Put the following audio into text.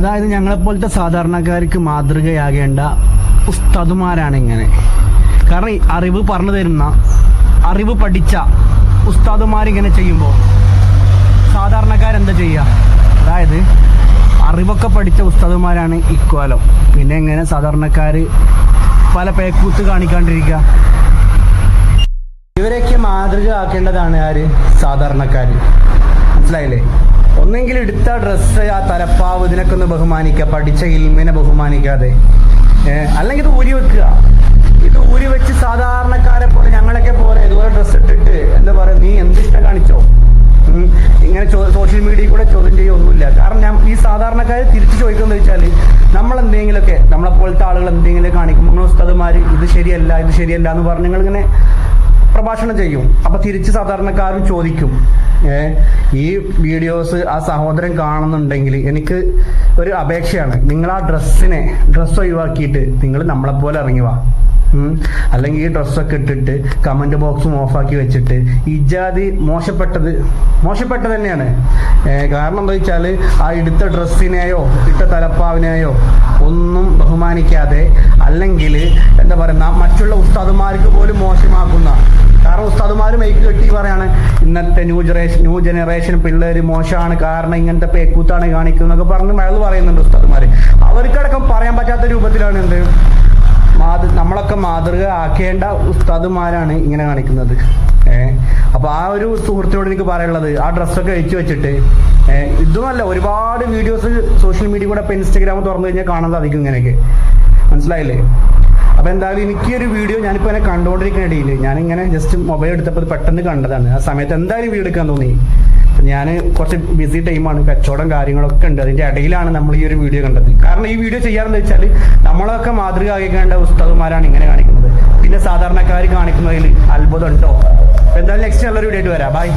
അതായത് ഞങ്ങളെപ്പോലത്തെ സാധാരണക്കാർക്ക് മാതൃകയാകേണ്ട ഉസ്താദുമാരാണ് ഇങ്ങനെ. കാരണം അറിവ് പറഞ്ഞു തരുന്ന അറിവ് പഠിച്ച ഉസ്താദുമാരിങ്ങനെ ചെയ്യുമ്പോൾ സാധാരണക്കാരെന്താ ചെയ്യുക അതായത് അറിവൊക്കെ പഠിച്ച ഉസ്താദുമാരാണ് ഇക്കോലം പിന്നെ എങ്ങനെ സാധാരണക്കാർ പല പേക്കൂത്ത് കാണിക്കാണ്ടിരിക്കുക ഇവരെയൊക്കെ മാതൃക ആക്കേണ്ടതാണ് ആര്? സാധാരണക്കാർ മനസ്സിലായില്ലേ? ഒന്നെങ്കിൽ എടുത്ത ഡ്രസ്സ് ആ തലപ്പാവ് ഇതിനൊക്കെ ഒന്ന് ബഹുമാനിക്കുക പഠിച്ച ഇൽമിനെ ബഹുമാനിക്കാതെ. അല്ലെങ്കിൽ ഇത് ഊരി വെക്കുക. ഇത് ഊരി വെച്ച് സാധാരണക്കാരെ പോലെ ഞങ്ങളൊക്കെ പോലെ ഇതുപോലെ ഡ്രസ്സ് ഇട്ടിട്ട് എന്താ പറയുക നീ എന്ത് ഇഷ്ടം കാണിച്ചോ? ഇങ്ങനെ സോഷ്യൽ മീഡിയയിൽ കൂടെ ചോദ്യം ചെയ്യൊന്നുമില്ല കാരണം ഞാൻ ഈ സാധാരണക്കാർ തിരിച്ചു ചോദിക്കുന്നത് വെച്ചാൽ നമ്മൾ എന്തെങ്കിലുമൊക്കെ നമ്മളെ പോലത്തെ ആളുകൾ എന്തെങ്കിലും കാണിക്കും നമ്മൾ ഉസ്താദുമാർ ഇത് ശരിയല്ല ഇത് ശരിയല്ല എന്ന് പറഞ്ഞ് നിങ്ങളിങ്ങനെ പ്രഭാഷണം ചെയ്യും. അപ്പൊ തിരിച്ച് സാധാരണക്കാരും ചോദിക്കും. ഈ വീഡിയോസ് ആ സഹോദരൻ കാണുന്നുണ്ടെങ്കിൽ എനിക്ക് ഒരു അപേക്ഷയാണ്. നിങ്ങൾ ആ ഡ്രസ്സിനെ ഡ്രസ്സ് ഒഴിവാക്കിയിട്ട് നിങ്ങൾ നമ്മളെ പോലെ ഇറങ്ങി വാ. അല്ലെങ്കിൽ ഈ ഡ്രസ്സൊക്കെ ഇട്ടിട്ട് കമന്റ് ബോക്സും ഓഫാക്കി വെച്ചിട്ട് ഇജാതി മോശപ്പെട്ടത് മോശപ്പെട്ടത് തന്നെയാണ്. കാരണം എന്താ വെച്ചാൽ ആ എടുത്ത ഡ്രസ്സിനെയോ ഇട്ട തലപ്പാവിനെയോ ഒന്നും ബഹുമാനിക്കാതെ അല്ലെങ്കിൽ എന്താ പറയുന്ന മറ്റുള്ള ഉസ്താദുമാർക്ക് പോലും മോശമാക്കുന്ന കാരണം ഉസ്താദുമാർ മൈക്ക് കെട്ടി പറയാണ് ഇന്നത്തെ ന്യൂ ജനറേഷൻ ന്യൂ ജനറേഷൻ പിള്ളേർ മോശമാണ് കാരണം ഇങ്ങനത്തെ പേക്കൂത്താണ് കാണിക്കുന്നതൊക്കെ പറഞ്ഞ് മഴ പറയുന്നുണ്ട് ഉസ്താദുമാർ അവർക്കടക്കം പറയാൻ പറ്റാത്ത രൂപത്തിലാണ് എന്ത്? മാതൃ നമ്മളൊക്കെ മാതൃക ആക്കേണ്ട ഉസ്താദുമാരാണ് ഇങ്ങനെ കാണിക്കുന്നത്. ഏഹ് അപ്പൊ ആ ഒരു സുഹൃത്തിനോട് എനിക്ക് പറയാനുള്ളത് ആ ഡ്രസ്സൊക്കെ അഴിച്ചു വെച്ചിട്ട് ഇതുമല്ല ഒരുപാട് വീഡിയോസ് സോഷ്യൽ മീഡിയ കൂടെ ഇപ്പൊ ഇൻസ്റ്റാഗ്രാം തുറന്നു കഴിഞ്ഞാൽ കാണാൻ സാധിക്കും ഇങ്ങനെയൊക്കെ. മനസ്സിലായില്ലേ? അപ്പൊ എന്തായാലും എനിക്ക് ഒരു വീഡിയോ ഞാനിപ്പോ എന്നെ കണ്ടുകൊണ്ടിരിക്കുന്ന ഇടയിൽ ഞാനിങ്ങനെ ജസ്റ്റ് മൊബൈൽ എടുത്തപ്പോൾ പെട്ടെന്ന് കണ്ടതാണ്. ആ സമയത്ത് എന്തായാലും വീഡിയോ എടുക്കാൻ തോന്നി. ഞാൻ കുറച്ച് ബിസി ടൈമാണ് കച്ചവടം കാര്യങ്ങളൊക്കെ ഉണ്ട്. അതിന്റെ ഇടയിലാണ് നമ്മൾ ഈ ഒരു വീഡിയോ കണ്ടത്. കാരണം ഈ വീഡിയോ ചെയ്യാറെന്ന് വെച്ചാൽ നമ്മളൊക്കെ മാതൃക ആകേണ്ട ഉസ്താദുമാരാണ് ഇങ്ങനെ കാണിക്കുന്നത്. പിന്നെ സാധാരണക്കാർ കാണിക്കുന്നതിൽ അത്ഭുതം ഉണ്ടോ? എന്തായാലും നെക്സ്റ്റ് നല്ലൊരു വീഡിയോ ആയിട്ട് വരാം. ബൈ